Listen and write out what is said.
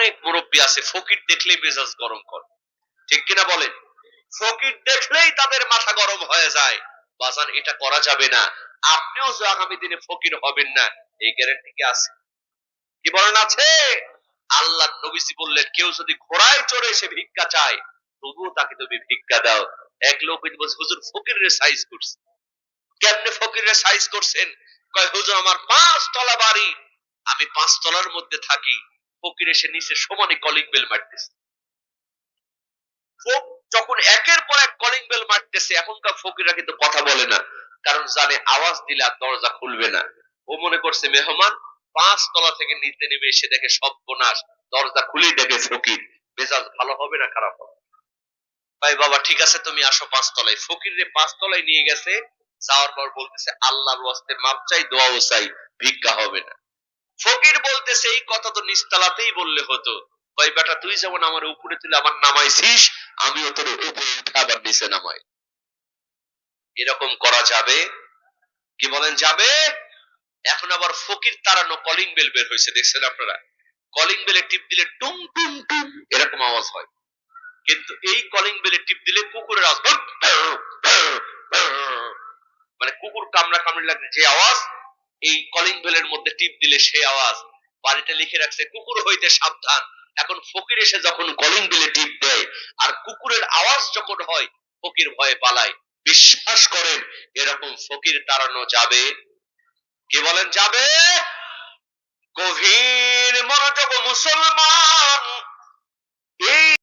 অনেক মুরব্বী আছে, ফকির দেখলেই মেজাজ গরম করে। ঠিক কিনা বলেন? ফকির দেখলেই তাদের মাথা গরম হয়ে যায়। বাজান এটা করা যাবে না। আপনিও যে আগামী দিনে ফকির হবেন না, এই গ্যারেন্টি কি আছে? কি বলেন আছে? আল্লাহ নবীজি বললেন, কেউ যদি ঘোড়ায় চড়ে এসে ভিক্ষা চায়, তবুও তাকে তুমি ভিক্ষা দাও। এক লোক বলছে, হুজুর, ফকিরের সাইজ করছে। কেমনে ফকিরের সাইজ করছেন? কয়, হুজুর, আমার পাঁচ তলা বাড়ি, আমি পাঁচ তলার মধ্যে থাকি। ফকির এসে নিচে সমানে কলিং বেল মারতেছে। যখন একের পর এক কলিং বেল মারতেছে, এখনকার ফকিররা কিন্তু কথা বলে না, কারণ জানে আওয়াজ দিলে আর দরজা খুলবে না। ও মনে করছে, মেহমান, পাঁচ তলা থেকে নিচে নেমে এসে দেখে সব বোনাস দরজা খুলেই দেখে ফকির। মেজাজ ভালো হবে না খারাপ হবে? ভাই বাবা, ঠিক আছে, তুমি আসো পাঁচ তলায়। ফকির রে পাঁচ তলায় নিয়ে গেছে, যাওয়ার পর বলতেছে, আল্লাহর ওয়াস্তে মাপ চাই, দোয়াও চাই, ভিক্ষা হবে না। বলতেছে এই কথা তো নিস্তালাতেই বললে হতো। ভাই বেটা, তুই যেমন আমার উপরে তুলে আমার নামাইছিস, আমিও তোর উপরে উঠে আবার নিচে নামাই। এরকম করা যাবে? কি বলেন, যাবে? এখন আবার ফকির তাড়ানো কলিং বেল বের হয়েছে, দেখছেন আপনারা? কলিং বেলে টিপ দিলে টুম টুম টুম, এরকম আওয়াজ হয়। কিন্তু এই কলিং বেলে টিপ দিলে কুকুরের আওয়াজ। মানে কুকুর কামড়া কামড়ি লাগলে যে আওয়াজ, এই কলিং বেলের মধ্যে টিপ দিলে সেই আওয়াজ। বাড়িতে লিখে রাখছে, কুকুর হইতে সাবধান। এখন ফকির এসে যখন কলিং বেলে টিপ দেয়, আর কুকুরের আওয়াজ যখন হয়, ফকির ভয়ে পালায়। বিশ্বাস করেন, এরকম ফকির তাড়ানো যাবে। কে বলেন, যাবে? গভীর মনোযোগ মুসলমান